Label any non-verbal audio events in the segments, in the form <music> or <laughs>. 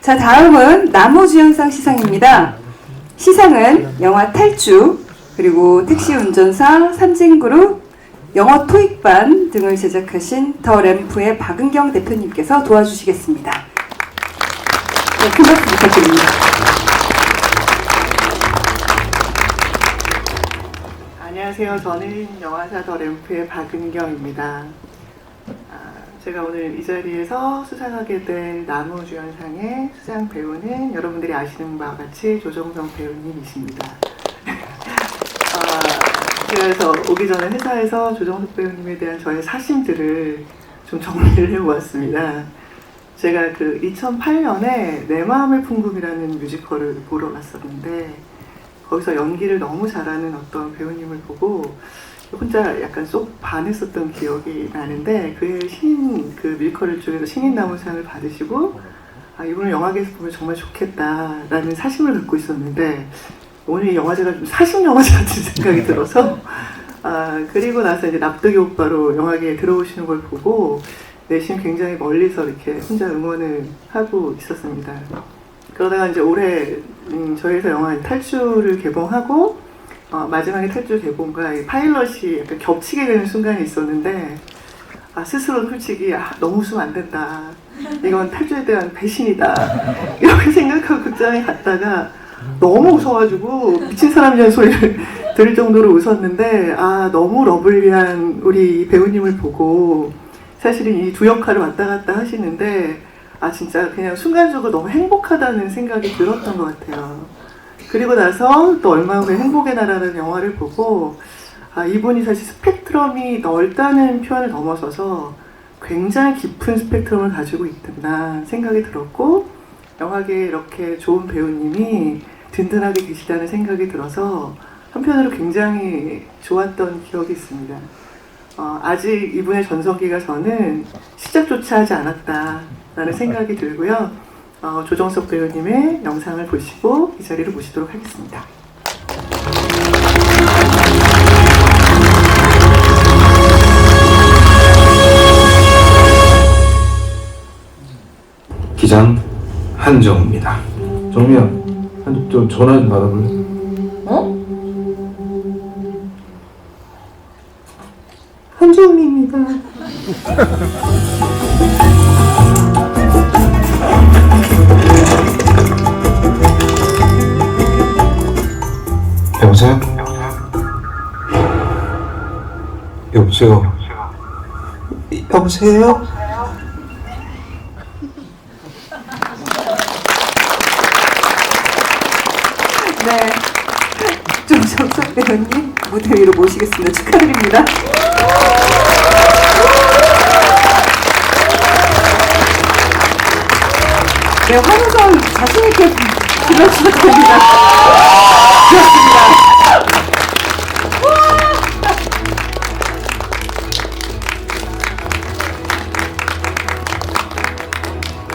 자, 다음은 나무주연상 시상입니다. 시상은 영화 탈주, 그리고 택시 운전사, 삼진그룹, 영어 토익반 등을 제작하신 더 램프의 박은경 대표님께서 도와주시겠습니다. 네, 큰 박수 부탁드립니다. 안녕하세요. 저는 영화사 더 램프의 박은경입니다. 아, 제가 오늘 이 자리에서 수상하게 될 나무주연상의 수상 배우는 여러분들이 아시는 바와 같이 조정성 배우님이십니다. <laughs> 아, 그래서 오기 전에 회사에서 조정석 배우님에 대한 저의 사심들을 좀 정리를 해보았습니다. 제가 그 2008년에 내 마음의 풍금이라는 뮤지컬을 보러 갔었는데 거기서 연기를 너무 잘하는 어떤 배우님을 보고 혼자 약간 쏙 반했었던 기억이 나는데 그의 신인 그 밀커를 쪽에서 신인 나무상을 받으시고 아 이분을 영화계에서 보면 정말 좋겠다라는 사심을 갖고 있었는데 오늘 이 영화제가 좀 사심 영화제 같은 생각이 들어서 아 그리고 나서 이제 납득이 오빠로 영화계에 들어오시는 걸 보고 내심 굉장히 멀리서 이렇게 혼자 응원을 하고 있었습니다. 그러다가 이제 올해 음, 저희 회사 영화 탈주를 개봉하고 어, 마지막에 탈주 개봉과 이 파일럿이 약간 겹치게 되는 순간이 있었는데 아, 스스로 솔직히 아, 너무 웃으면 안 된다. 이건 탈주에 대한 배신이다. <laughs> 이렇게 생각하고 극장에 갔다가 너무 웃어가지고 미친 사람이라는 소리를 <laughs> 들을 정도로 웃었는데 아 너무 러블리한 우리 배우님을 보고 사실은 이 두 역할을 왔다 갔다 하시는데 아 진짜 그냥 순간적으로 너무 행복하다는 생각이 들었던 것 같아요. 그리고 나서 또 얼마 후에 행복의 나라는 영화를 보고 아 이분이 사실 스펙트럼이 넓다는 표현을 넘어서서 굉장히 깊은 스펙트럼을 가지고 있구나 생각이 들었고 영화계에 이렇게 좋은 배우님이 든든하게 계시다는 생각이 들어서 한편으로 굉장히 좋았던 기억이 있습니다. 어, 아직 이분의 전성기가 저는 시작조차 하지 않았다라는 생각이 들고요. 어, 조정석 배우님의 영상을 보시고 이 자리를 모시도록 하겠습니다. 기장 한정우입니다. 정미야, 한, 좀 전화 좀 받아볼래? 어? 한주음입니다. <laughs> 여보세요? 네. 조정석 배우님 무대 위로 모시겠습니다. 축하드립니다. 네, 환호성 자신있게 불러주셔도 됩니다. 그렇습니다.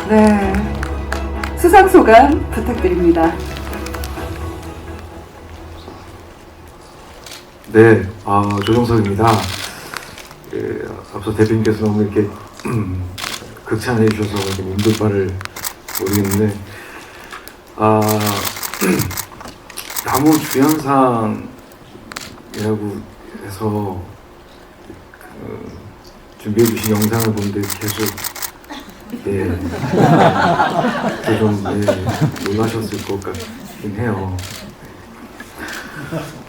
네. 수상 소감 부탁드립니다. 네, 아, 조정석입니다. 예, 앞서 대표님께서 너무 이렇게 <clears throat> 극찬해 주셔서 몸둘 바를 모르겠는데, 아, <clears throat> 나무 주연상이라고 해서 그, 준비해 주신 영상을 보는데 계속 예, 좀 예, 놀라셨을 것 같긴 해요.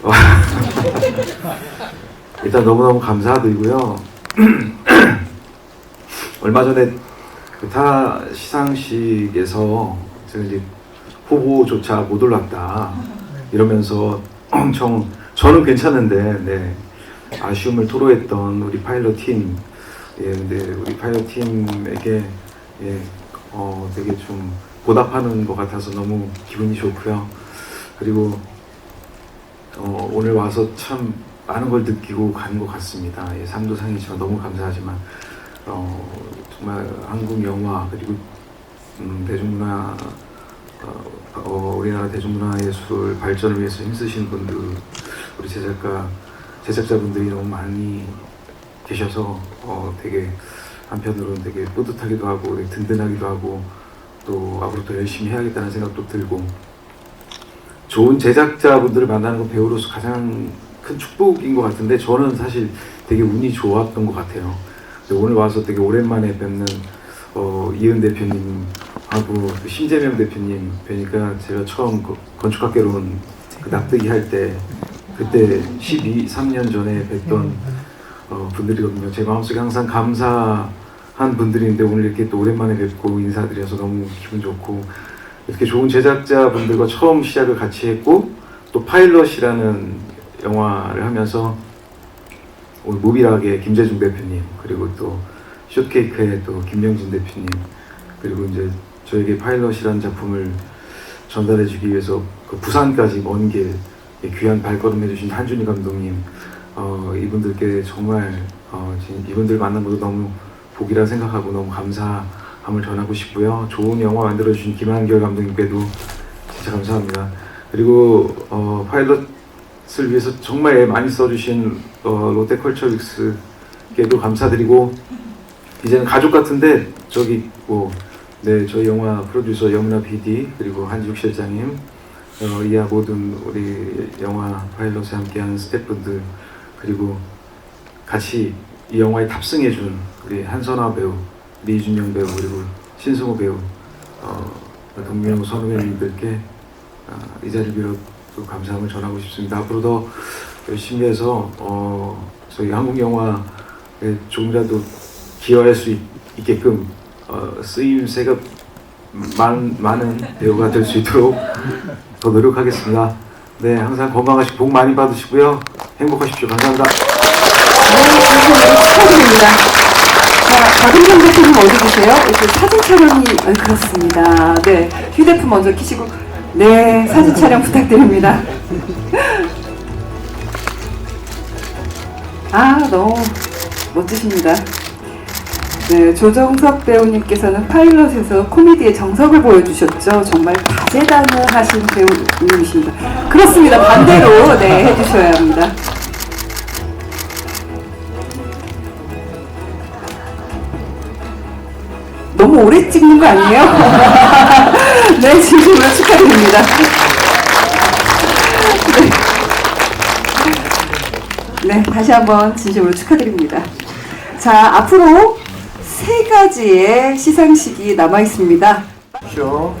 <laughs> 일단 너무너무 감사드리고요. <clears throat> 얼마 전에 그타 시상식에서 제가 이제 후보조차 못 올랐다 이러면서 엄청 저는 괜찮은데 네, 아쉬움을 토로했던 우리 파일럿 팀, 예, 근데 우리 파일럿 팀에게 예, 어, 되게 좀 보답하는 것 같아서 너무 기분이 좋고요. 그리고 어, 오늘 와서 참 많은 걸 느끼고 가는 것 같습니다. 예, 상도상이지만 너무 감사하지만 어, 정말 한국 영화 그리고 음, 대중문화 어, 어, 우리나라 대중문화 예술 발전을 위해서 힘쓰신 분들 우리 제작가 제작자분들이 너무 많이 계셔서 어, 되게 한편으로는 되게 뿌듯하기도 하고 되게 든든하기도 하고 또 앞으로 더 열심히 해야겠다는 생각도 들고 좋은 제작자분들을 만나는 건 배우로서 가장 큰 축복인 것 같은데 저는 사실 되게 운이 좋았던 것 같아요. 오늘 와서 되게 오랜만에 뵙는 어, 이은 대표님하고 또 심재명 대표님 뵈니까 제가 처음 그 건축학개론 그 납득이 할 때 그때 12, 3년 전에 뵀던 어, 분들이거든요. 제 마음속에 항상 감사한 분들인데 오늘 이렇게 또 오랜만에 뵙고 인사드려서 너무 기분 좋고 이렇게 좋은 제작자분들과 처음 시작을 같이 했고 또 파일럿이라는 영화를 하면서 오늘 무비락의 김재중 대표님 그리고 또 숏케이크의 또 김명진 대표님 그리고 이제 저에게 파일럿이라는 작품을 전달해주기 위해서 그 부산까지 먼 길 귀한 발걸음 해주신 한준희 감독님 어, 이분들께 정말 어, 이분들 만난 것도 너무 복이라 생각하고 너무 감사함을 전하고 싶고요. 좋은 영화 만들어주신 김한결 감독님께도 진짜 감사합니다. 그리고 어, 파일럿을 위해서 정말 애 많이 써주신 어, 롯데컬처빅스께도 감사드리고 이제는 가족 같은데 저기 뭐 네, 저희 영화 프로듀서 여문아 PD 그리고 한지욱 실장님 어, 이하 모든 우리 영화 파일럿에 함께하는 스태프분들 그리고 같이 이 영화에 탑승해준 우리 한선화 배우, 리준영 배우 그리고 신승호 배우, 어, 동명호 선후배님들께 어, 이 자리를 빌어 또 감사함을 전하고 싶습니다. 앞으로 더 열심히 해서 어, 저희 한국 영화에 조금이라도 기여할 수 있, 있게끔 어, 쓰임새가 많, 많은 배우가 될 수 있도록 더 노력하겠습니다. 네, 항상 건강하시고 복 많이 받으시고요. 행복하십시오. 감사합니다. 축하드립니다. 자, 박은경 대표님 어디 계세요? 이렇게 사진 촬영이 아, 그렇습니다. 네, 휴대폰 먼저 켜시고 네, 사진 촬영 부탁드립니다. <laughs> 아, 너무 멋지십니다. 네, 조정석 배우님께서는 파일럿에서 코미디의 정석을 보여주셨죠. 정말 다재다능하신 배우님이십니다. 그렇습니다. 반대로 네 해주셔야 합니다. 너무 오래 찍는 거 아니에요? <laughs> 네, 진심으로 축하드립니다. 네. 네, 다시 한번 진심으로 축하드립니다. 자, 앞으로 세 가지의 시상식이 남아 있습니다. 쇼.